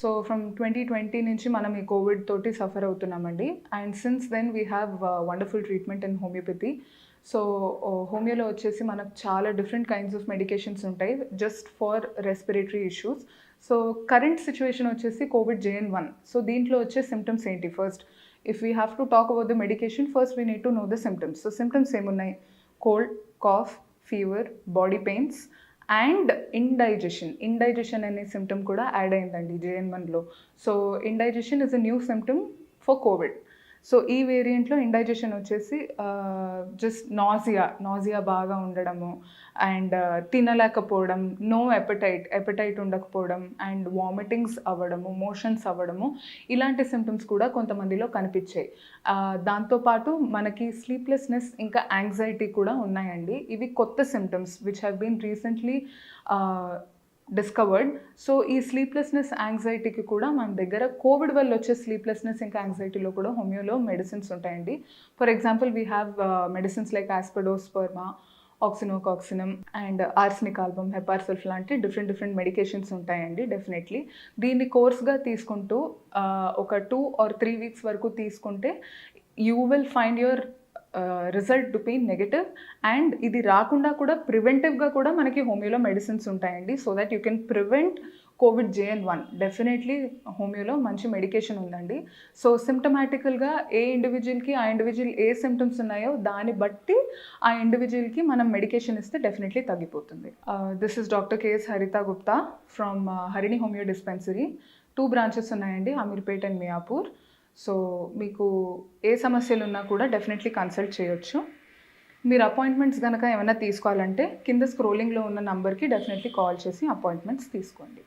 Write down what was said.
So from twenty twenty నుంచి మనం ఈ కోవిడ్ తోటి suffer అవుతున్నామండి. And since then we have wonderful treatment in homeopathy so హోమియోలో వచ్చేసి మనకు చాలా డిఫరెంట్ కైండ్స్ ఆఫ్ మెడికేషన్స్ ఉంటాయి. Just for respiratory issues so current situation వచ్చేసి కోవిడ్ జేఎన్ వన్ సో దీంట్లో వచ్చే సిమ్టమ్స్ ఏంటి? First if we have to talk about the medication first we need to know the symptoms so symptoms ఏమున్నాయి? Cold cough fever body pains and indigestion. Indigestion అనే symptom కూడా add అయిందండి JN వన్లో so indigestion is a new symptom for covid. So ఈ వేరియంట్లో indigestion వచ్చేసి just nausea nausea బాగా ఉండడము అండ్ తినలేకపోవడం నో ఎపటైట్ ఎపటైట్ ఉండకపోవడం అండ్ వామిటింగ్స్ అవ్వడము మోషన్స్ అవ్వడము ఇలాంటి సిమ్టమ్స్ కూడా కొంతమందిలో కనిపించాయి. దాంతోపాటు మనకి స్లీప్లెస్నెస్ ఇంకా యాంగ్జైటీ కూడా ఉన్నాయండి. ఇవి కొత్త symptoms which have been recently discovered so ఈ స్లీప్లెస్నెస్ యాంగ్జైటీకి కూడా మన దగ్గర కోవిడ్ వల్ల వచ్చే స్లీప్లెస్నెస్ ఇంకా యాంగ్జైటీలో కూడా హోమియోలో మెడిసిన్స్ ఉంటాయండి. For example we have medicines like aspidosperma oscillococcinum and arsenic album hepar sulph లాంటి డిఫరెంట్ డిఫరెంట్ మెడికేషన్స్ ఉంటాయండి డెఫినెట్లీ దీన్ని కోర్స్గా తీసుకుంటూ uh, ఒక టూ ఆర్ త్రీ వీక్స్ వరకు తీసుకుంటే you will find your result to be negative and ఇది రాకుండా కూడా ప్రివెంటివ్గా కూడా మనకి హోమియోలో మెడిసిన్స్ ఉంటాయండి. So that you can prevent covid JN one definitely హోమియోలో మంచి మెడికేషన్ ఉందండి. సో సిమ్టమాటికల్గా ఏ ఇండివిజువల్కి ఆ ఇండివిజువల్ ఏ సిమ్టమ్స్ ఉన్నాయో దాన్ని బట్టి ఆ ఇండివిజువల్కి మనం మెడికేషన్ ఇస్తే డెఫినెట్లీ తగ్గిపోతుంది. This is doctor KS Haritha Gupta from Harini homeo dispensary two branches ఉన్నాయండి. అమీర్పేట్ అండ్ మియాపూర్ సో మీకు ఏ సమస్యలు ఉన్నా కూడా డెఫినెట్లీ కన్సల్ట్ చేయొచ్చు. మీరు అపాయింట్మెంట్స్ కనుక ఏమైనా తీసుకోవాలంటే కింద స్క్రోలింగ్లో ఉన్న నంబర్కి డెఫినెట్లీ కాల్ చేసి అపాయింట్మెంట్స్ తీసుకోండి.